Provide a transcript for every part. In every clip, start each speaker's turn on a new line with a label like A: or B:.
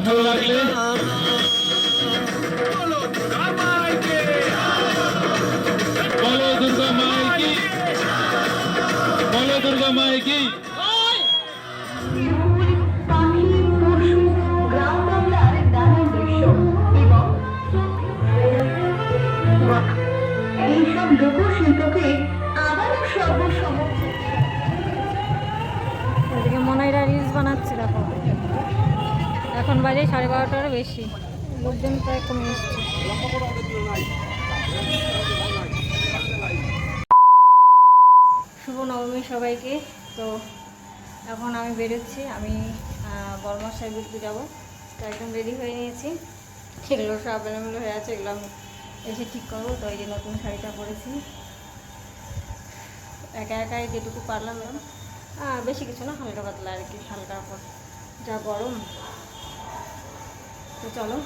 A: ভালো লাগলে বলো দুর্গা মাই কি বলো দুর্গা মাই কি
B: এখন বাজে সাড়ে বারোটার বেশি। লোকজন প্রায় কমে এসছে। শুভ নবমী সবাইকে। তো এখন আমি বেরোচ্ছি। আমি বর্মাশাই ঘুরতে যাব। তো একদম রেডি হয়ে নিয়েছি। সেগুলো সব এলোমেলো হয়ে আছে, এগুলো আমি এসে ঠিক করব। তো এই যে নতুন শাড়িটা পরেছি। একা একাই যেটুকু পারলাম। বেশি কিছু না, হালকা পাতলা আর কি, হালকা যা গরম। তো চলো।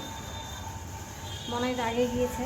B: মনে হয় আগে গিয়েছে।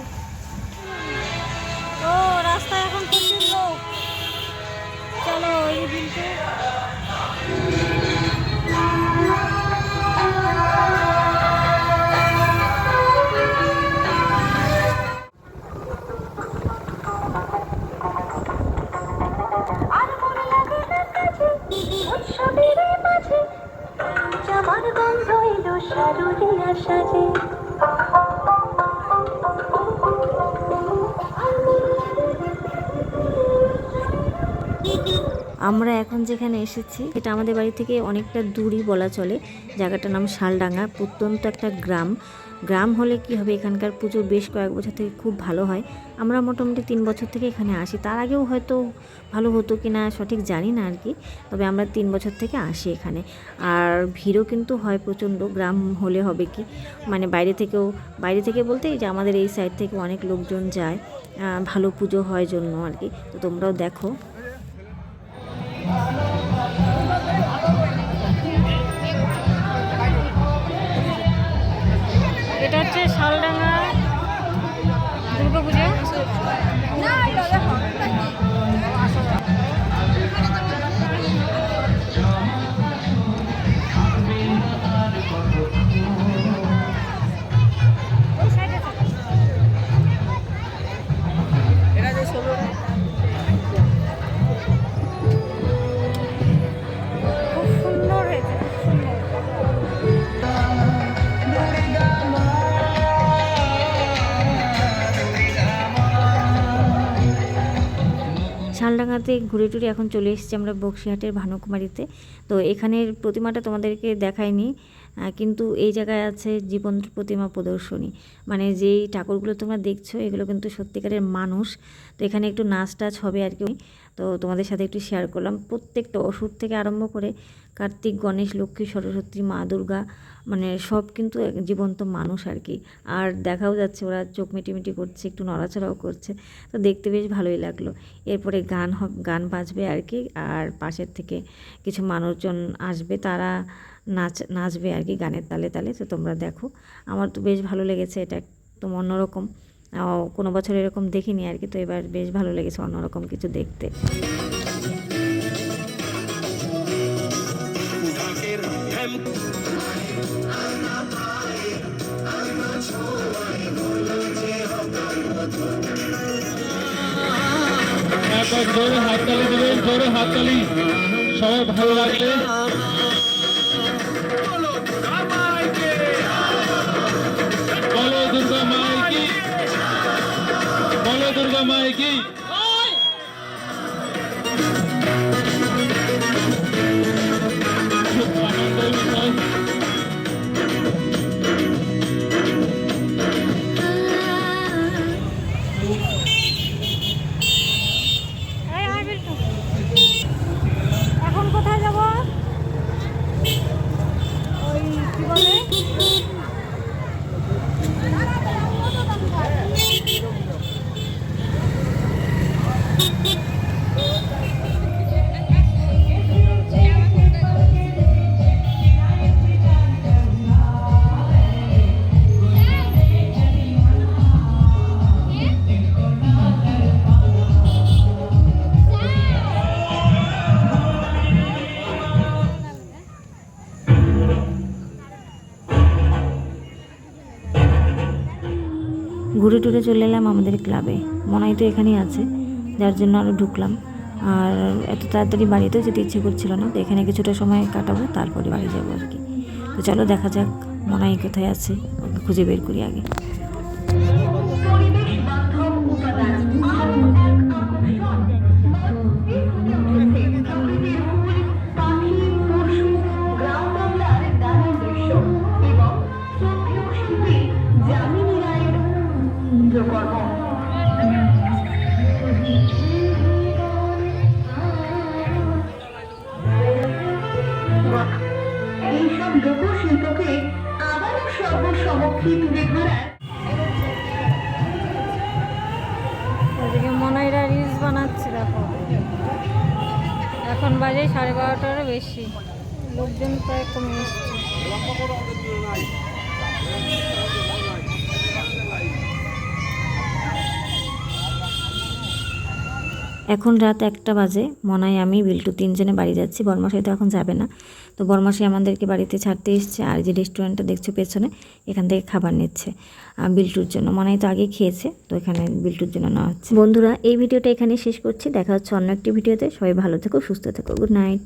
B: আমরা এখন যেখানে এসেছি, এটা আমাদের বাড়ি থেকে অনেকটা দূরই বলা চলে। জায়গাটার নাম শালডাঙ্গা, প্রত্যন্ত একটা গ্রাম। গ্রাম হলে কি হবে? এখানকার পুজো বেশ কয়েক বছর থেকে খুব ভালো হয়। আমরা মোটামুটি তিন বছর থেকে এখানে আসি। তার আগেও হয়তো ভালো হতো কি না সঠিক জানি না আর কি তবে আমরা তিন বছর থেকে আসি এখানে। আর ভিড়ও কিন্তু হয় প্রচণ্ড। গ্রাম হলে হবে কি? মানে বাইরে থেকেও, বাইরে থেকে বলতে যে আমাদের এই সাইড থেকে অনেক লোকজন যায় ভালো পুজো হয় জন্য আর কি তো তোমরাও দেখো। শালডাঙ্গাতে ঘুরে টুরে এখন চলে এসেছি আমরা বক্সিহাটের ভানুকুমারীতে। তো এখানের প্রতিমাটা তোমাদেরকে দেখায়নি কিন্তু এই জায়গায় আছে জীবন্ত প্রতিমা প্রদর্শনী। মানে যেই ঠাকুরগুলো তোমরা দেখছ, এগুলো কিন্তু সত্যিকারের মানুষ। তো এখানে একটু নাচ টাচ হবে আর কি। তো তোমাদের সাথে একটু শেয়ার করলাম। প্রত্যেকটা ওষুধ থেকে আরম্ভ করে কার্তিক, গণেশ, লক্ষ্মী, সরস্বতী, মা, দুর্গা মানে সব কিন্তু জীবন্ত মানুষ আর কি। আর দেখাও যাচ্ছে ওরা চোখ মিটিমিটি করছে, একটু নড়াচড়াও করছে। তো দেখতে বেশ ভালোই লাগল। এরপরে গান গান বাজবে আর কি। আর পাশের থেকে কিছু মানুষজন আসবে। তারা নাচ, নাচবে আর কি গানের তালে তালে। তো তোমরা দেখো, আমার তো বেশ ভালো লেগেছে, এটা একদম অন্যরকম। কোনো বছর এরকম দেখিনি আর কি, তো এবার বেশ ভালো লেগেছে অন্যরকম কিছু দেখতে।
A: জোরে হাততালি দেবেন, জোরে হাততালি। সবাই ভালো লাগলে। দুর্গা
B: ঘুরে টুরে চলে এলাম আমাদের ক্লাবে। মনাই তো এখানেই আছে, যার জন্য আরও ঢুকলাম। আর এত তাড়াতাড়ি বাড়িতেও যেতে ইচ্ছে করছিল না, তো এখানে কিছুটা সময় কাটাবো, তারপরে বাড়ি যাব আর কি। তো চলো দেখা যাক মনাই কোথায় আছে, ওকে খুঁজে বের করি আগে। ওদিকে মনাইরা রিলস বানাচ্ছে দেখো। এখন বাজে সাড়ে বারোটারও বেশি। লোকজন প্রায় কমে এসছে। এখন রাত একটা বাজে। মনায় আমি, বিল্টু তিনজনে বাড়ি যাচ্ছি। বর্মাশাই তো এখন যাবে না। তো বর্মাশাই আমাদেরকে বাড়িতে ছাড়তে এসছে আর যে রেস্টুরেন্টটা দেখছ পেছনে, এখান থেকে খাবার নিচ্ছে। আর বিল্টুর জন্য। মনাই তো আগে খেয়েছে, তো এখানে বিল্টুর জন্য নেওয়া হচ্ছে। বন্ধুরা, এই ভিডিওটা এখানে শেষ করছি। দেখা হচ্ছে অন্য একটি ভিডিওতে। সবাই ভালো থেকো, সুস্থ থেকো। Good night.